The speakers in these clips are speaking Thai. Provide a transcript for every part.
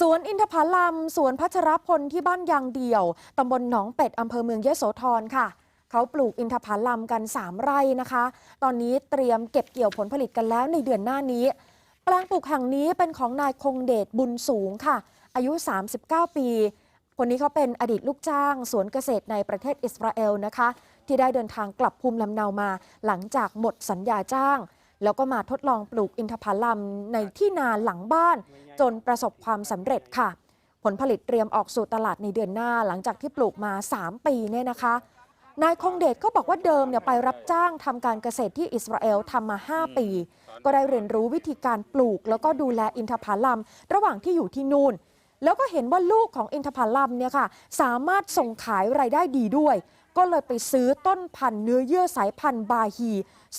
สวนอินทผลัมสวนพัชรพลที่บ้านยางเดี่ยว ตำบลหนองเป็ด อำเภอเมืองยะโสธรค่ะ เขาปลูกอินทผลัมกัน 3 ไร่นะคะ ตอนนี้เตรียมเก็บเกี่ยวผลผลิตกันแล้วในเดือนหน้านี้ แปลงปลูกแห่งนี้เป็นของนายคงเดชบุญสูงค่ะ อายุ 39 ปี คนนี้เขาเป็นอดีตลูกจ้าง สวนเกษตรในประเทศอิสราเอลนะคะ ที่ได้เดินทางกลับภูมิลำเนามา หลังจากหมดสัญญาจ้าง แล้วก็มาทดลองปลูกอินทผลัมในที่นาหลังบ้าน จนประสบความสำเร็จค่ะ ผลผลิตเตรียมออกสู่ตลาดในเดือนหน้าหลังจากที่ปลูกมา 3 ปีเนี่ยนะคะ นายคงเดชก็บอกว่าเดิมเนี่ยไปรับจ้างทำการเกษตรที่อิสราเอลทำมา 5 ปี ก็ได้เรียนรู้วิธีการปลูก แล้วก็ดูแลอินทผลัมระหว่างที่อยู่ที่นู่น แล้วก็เห็นว่าลูกของอินทผลัมเนี่ยค่ะสามารถส่งขายรายได้ดีด้วย ก็เลยไปซื้อต้นพันธุ์เนื้อเยื่อสายพันธุ์บาฮี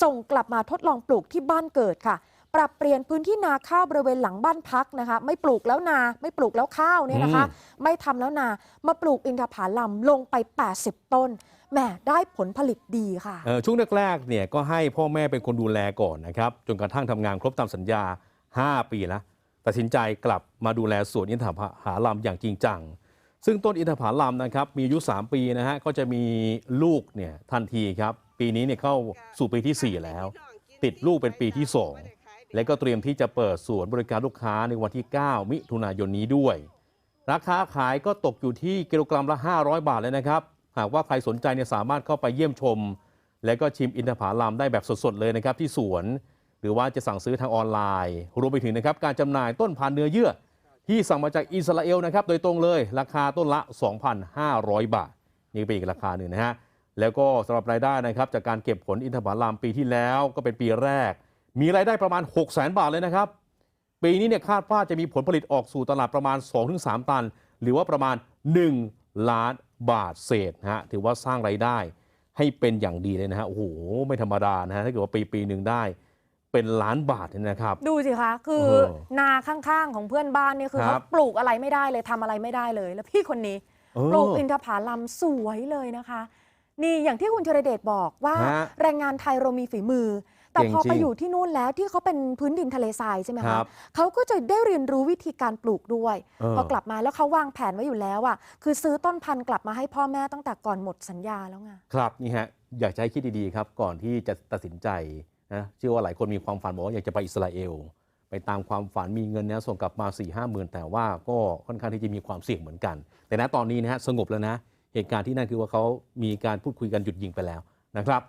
ส่งกลับมาทดลองปลูกที่บ้านเกิดค่ะ ปรับเปลี่ยนพื้นที่นาข้าวบริเวณหลังบ้านพักนะคะ ไม่ปลูกแล้วนา ไม่ปลูกแล้วข้าวเนี่ยนะคะ ไม่ทำแล้วนา มาปลูกอินทผลัมลงไป 80 ต้นแหมได้ผลผลิตดีค่ะเอ่อช่วงแรกๆเนี่ยก็ให้พ่อแม่เป็นคนดูแลก่อนนะครับจนกระทั่งทำงานครบตามสัญญา 5 ปีแล้ว ตัดสินใจกลับมาดูแลสวนอินทผาลัมอย่างจริงจัง ซึ่งต้นอินทผาลัมนะครับมีอายุ 3 ปีนะฮะก็จะมีลูกเนี่ยทันทีครับ ปีนี้เนี่ยเข้าสู่ปีที่ 4 แล้ว ติดลูกเป็นปีที่ 2 และก็เตรียมที่จะเปิดสวนบริการลูกค้าในวันที่ 9 มิถุนายนนี้ด้วย ราคาขายก็ตกอยู่ที่กิโลกรัมละ 500 บาทเลยนะครับ หากว่าใครสนใจเนี่ยสามารถเข้าไปเยี่ยมชม และก็ชิมอินทผาลัมได้แบบสดๆเลยนะครับที่สวน หรือว่าจะสั่งซื้อทางออนไลน์ รวมไปถึงนะครับการจำหน่ายต้นพันธุ์เนื้อเยื่อ ที่สั่งมาจากอิสราเอลนะครับโดยตรงเลยราคาต้นละ 2,500 บาท นี่เป็นอีกราคาหนึ่งนะฮะแล้วก็สำหรับรายได้นะครับจากการเก็บผลอินทผลัมปีที่แล้วก็เป็นปีแรก มีรายได้ประมาณ 6 0 0 0 0 บาทเลยนะครับ ปีนี้เนี่ยคาดว่าจะมีผลผลิตออกสู่ตลาดประมาณ 2-3 ตัน หรือว่าประมาณ 1 ล้านบาทเศษนะฮะถือว่าสร้างไรายได้ให้เป็นอย่างดีเลยนะฮะโอ้โหไม่ธรรมดานะฮะถ้าเกิดว่าปีปีหนึ่งได้ เป็นล้านบาทเนี่ยนะครับ ดูสิคะ คือเออนาข้างๆของเพื่อนบ้านเนี่ยคือครัเขาบ ปลูกอะไรไม่ได้เลยทำอะไรไม่ได้เลย แล้วพี่คนนี้เออ ปลูกอินทผลัมสวยเลยนะคะ นี่อย่างที่คุณชรเดชบอกว่า ฮะแรงงานไทยเรามีฝีมือ แต่เก่งพอจริไปงอยู่ที่นู่นแล้วที่เขาเป็นพื้นดินทะเลทรายใช่ไหมคคะรับเขาก็จะได้เรียนรู้วิธีการปลูกด้วย เออ พอกลับมาแล้วเขาวางแผนไว้อยู่แล้วอะคือซื้อต้นพันธุ์กลับมาให้พ่อแม่ตั้งแต่ก่อนหมดสัญญาแล้วไง ครับนี่ฮะอยากจะให้คิดดีๆครับ ก่อนที่จะตัดสินใจ นะเชื่อว่าหลายคนมีความฝันบอกว่าอยากจะไปอิสราเอล ไปตามความฝันมีเงินเนี่ยส่งกลับมา4ี่ห้าหมื่นแต่ว่าก็ค่อนข้างที่จะมีความเสี่ยงเหมือนกัน แต่ณตอนนี้นะฮะสงบแล้วนะเหตุการณ์ที่นั่นคือว่าเขามีการพูดคุยกันหยุดยิงไปแล้วนะครับ